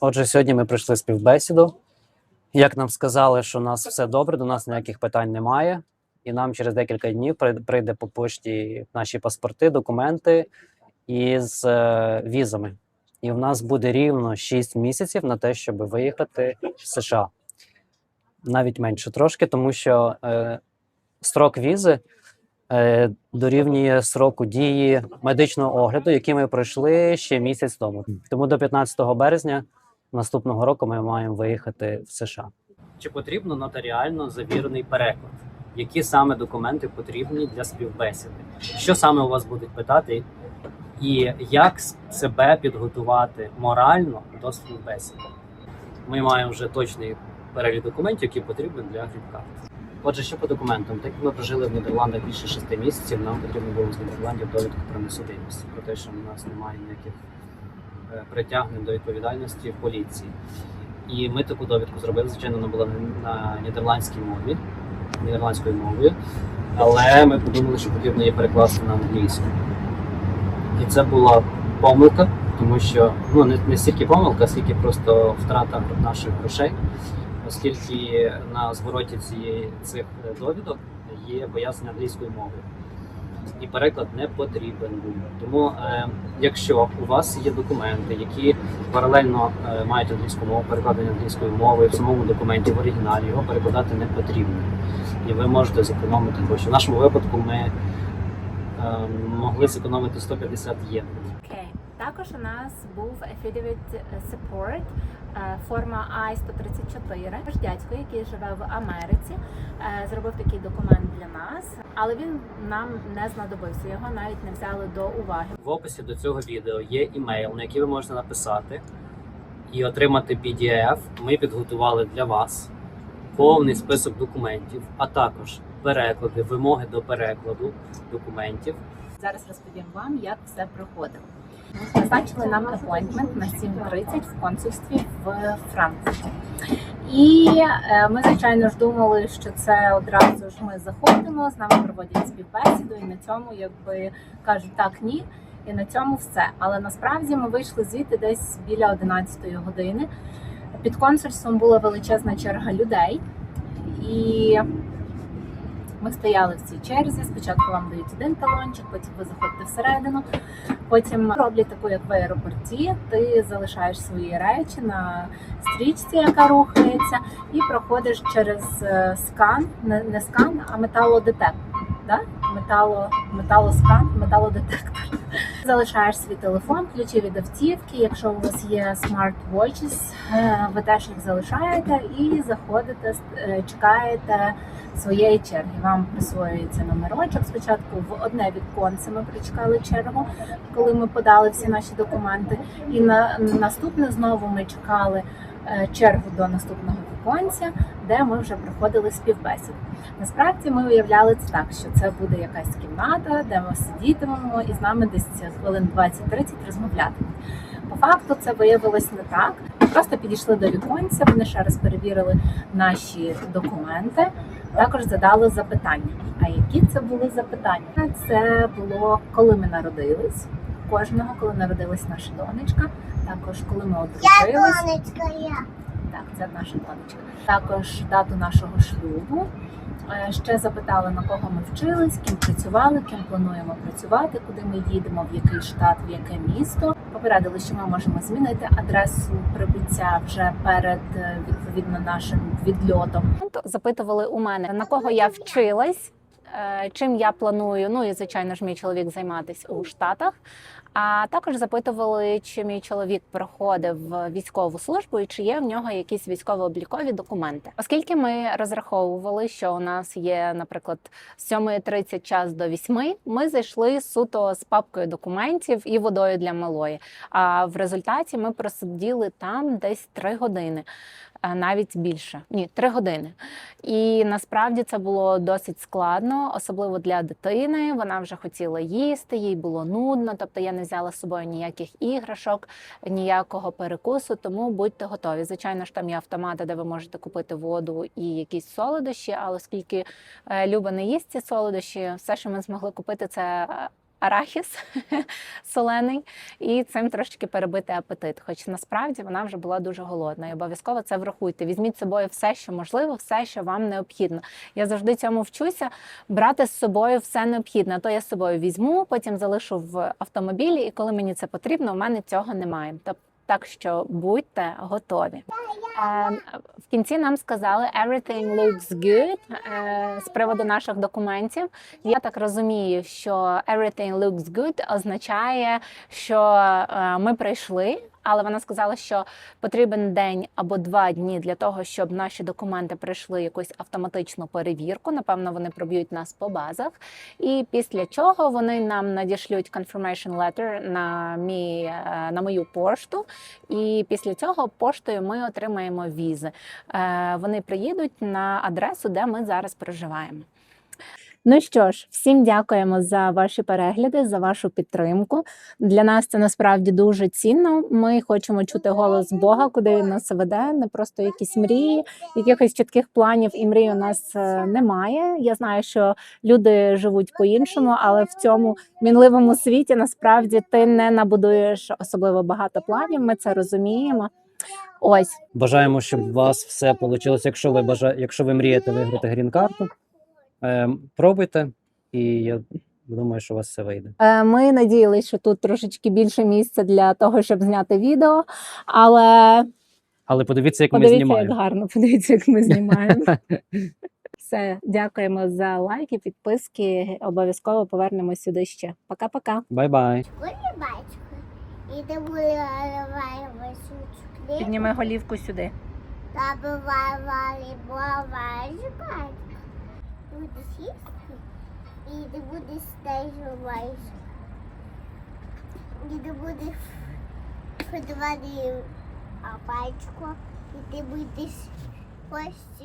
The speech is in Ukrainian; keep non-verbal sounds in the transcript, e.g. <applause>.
Отже, сьогодні ми прийшли співбесіду. Як нам сказали, що у нас все добре, до нас ніяких питань немає, і нам через декілька днів прийде- по пошті наші паспорти, документи із е, візами. І в нас буде рівно 6 місяців на те, щоб виїхати в США. Навіть менше трошки, тому що е, строк візи е, дорівнює сроку дії медичного огляду, який ми пройшли ще місяць тому. Тому до 15 березня наступного року ми маємо виїхати в США. Чи потрібно нотаріально завірений переклад? Які саме документи потрібні для співбесіди? Що саме у вас будуть питати, і як себе підготувати морально до співбесіди? Ми маємо вже точний перелік документів, які потрібні для грін-карт. Отже, що по документам, так ми прожили в Нідерландах більше шести місяців, нам потрібно було з Нідерландів довідку про несудимість, про те, що у нас немає ніяких е, до відповідальності в поліції. І ми таку довідку зробили. Звичайно, вона була на нідерландській мові, нідерландською мовою, але ми подумали, що потрібно її перекласти на англійську. І це була помилка, тому що ну не, не стільки помилка, скільки просто втрата наших грошей, оскільки на звороті цієї цих е, довідок є пояснення англійською мовою. І переклад не потрібен був. Тому, е, якщо у вас є документи, які паралельно е, мають англійську мову, перекладені англійської мови в самому документі в оригіналі, його перекладати не потрібно. І ви можете зекономити гроші. В нашому випадку ми е, могли зекономити 150 євро. Також у нас був Affidavit Support, е, форма I-134. Наш дядько, який живе в Америці, е, зробив такий документ для нас, але він нам не знадобився. Його навіть не взяли до уваги. В описі до цього відео є імейл, на який ви можете написати і отримати PDF. Ми підготували для вас повний список документів, а також переклади, вимоги до перекладу документів. Зараз розповім вам, як все проходило. Назначили нам апойнтмент на 7.30 в консульстві в Франкфурті. І е, ми, звичайно ж, думали, що це одразу ж ми заходимо, з нами проводять співбесіду, і на цьому, якби кажуть так, ні, і на цьому все. Але насправді ми вийшли звідти десь біля 11 години. Під консульством була величезна черга людей, і ми стояли в цій черзі. Спочатку вам дають один талончик, потім ви заходите всередину. Потім роблять таку, як в аеропорті. Ти залишаєш свої речі на стрічці, яка рухається, і проходиш через е, скан, не, скан, а металодетектор. Да? Метало, металоскан, металодетектор. <laughs> Залишаєш свій телефон, ключі від автівки. Якщо у вас є smart watches, е, ви теж їх залишаєте і заходите, е, чекаєте своєї черги. Вам присвоюється номерочок. Спочатку в одне віконце ми причекали чергу, коли ми подали всі наші документи. І на наступне знову ми чекали е, чергу до наступного віконця, де ми вже проходили співбесіду. Насправді ми уявляли це так, що це буде якась кімната, де ми сидітимемо і з нами десь хвилин 20-30 розмовлятимуть. По факту це виявилось не так. Ми просто підійшли до віконця, вони ще раз перевірили наші документи, також задали запитання. А які це були запитання? Це було коли ми народились, кожного, коли народилась наша донечка, також коли ми одружились. Донечка я. Так, це наша донечка. Також дату нашого шлюбу. Е, Ще запитали, на кого ми вчились, ким працювали, ким плануємо працювати, куди ми їдемо, в який штат, в яке місто. Попередили, що ми можемо змінити адресу прибуття вже перед е, відповідно нашим відльотом. Запитували у мене на кого я вчилась. Е, Чим я планую, ну і звичайно ж, мій чоловік займатися у Штатах. А також запитували, чи мій чоловік проходив військову службу і чи є в нього якісь військово-облікові документи. Оскільки ми розраховували, що у нас є, наприклад, з 7.30 час до 8, ми зайшли суто з папкою документів і водою для малої. А в результаті ми просиділи там десь 3 години. А Навіть більше ні, три години, і насправді це було досить складно, особливо для дитини. Вона вже хотіла їсти, їй було нудно. Тобто я не взяла з собою ніяких іграшок, ніякого перекусу. Тому будьте готові. Звичайно ж, там є автомати, де ви можете купити воду і якісь солодощі. Але оскільки е, Люба не їсть ці солодощі, все, що ми змогли купити, це е, арахіс <laughs> солений і цим трошечки перебити апетит. Хоч насправді вона вже була дуже голодна. І обов'язково це врахуйте. Візьміть з собою все, що можливо, все, що вам необхідно. Я завжди цьому вчуся брати з собою все необхідне. То я з собою візьму, потім залишу в автомобілі, і коли мені це потрібно, у мене цього немає. Тобто так що будьте готові. Е, В кінці нам сказали everything looks good е, з приводу наших документів. Я так розумію, що everything looks good означає, що е, ми прийшли, але вона сказала, що потрібен день або два дні для того, щоб наші документи пройшли якусь автоматичну перевірку. Напевно, вони проб'ють нас по базах. І після чого вони нам надішлють confirmation letter на мій е, на мою пошту. І після цього поштою ми отримаємо візи. Е, Вони приїдуть на адресу, де ми зараз проживаємо. Ну що ж, всім дякуємо за ваші перегляди, за вашу підтримку. Для нас це насправді дуже цінно. Ми хочемо чути голос Бога, куди він нас веде, не просто якісь мрії, якихось чітких планів і мрій у нас е, немає. Я знаю, що люди живуть по-іншому, але в цьому мінливому світі насправді ти не набудуєш особливо багато планів. Ми це розуміємо. Ось Бажаємо, щоб у вас все вийшло. Якщо ви бажа... якщо ви мрієте виграти грін-карту, пробуйте, і я думаю, що у вас все вийде. Е, Ми надіялися, що тут трошечки більше місця для того, щоб зняти відео. Але Але подивіться, як ми подивіться, як знімаємо. гарно, подивіться, як ми знімаємо. <laughs> Все, дякуємо за лайки, підписки. Обов'язково повернемось сюди ще. Пока-пока. Бай-бай. Підніми голівку сюди. Та бували бували батько. Будеш їсти? І ти будеш стежувати. І ти будеш ходувати батько. І ти будеш ось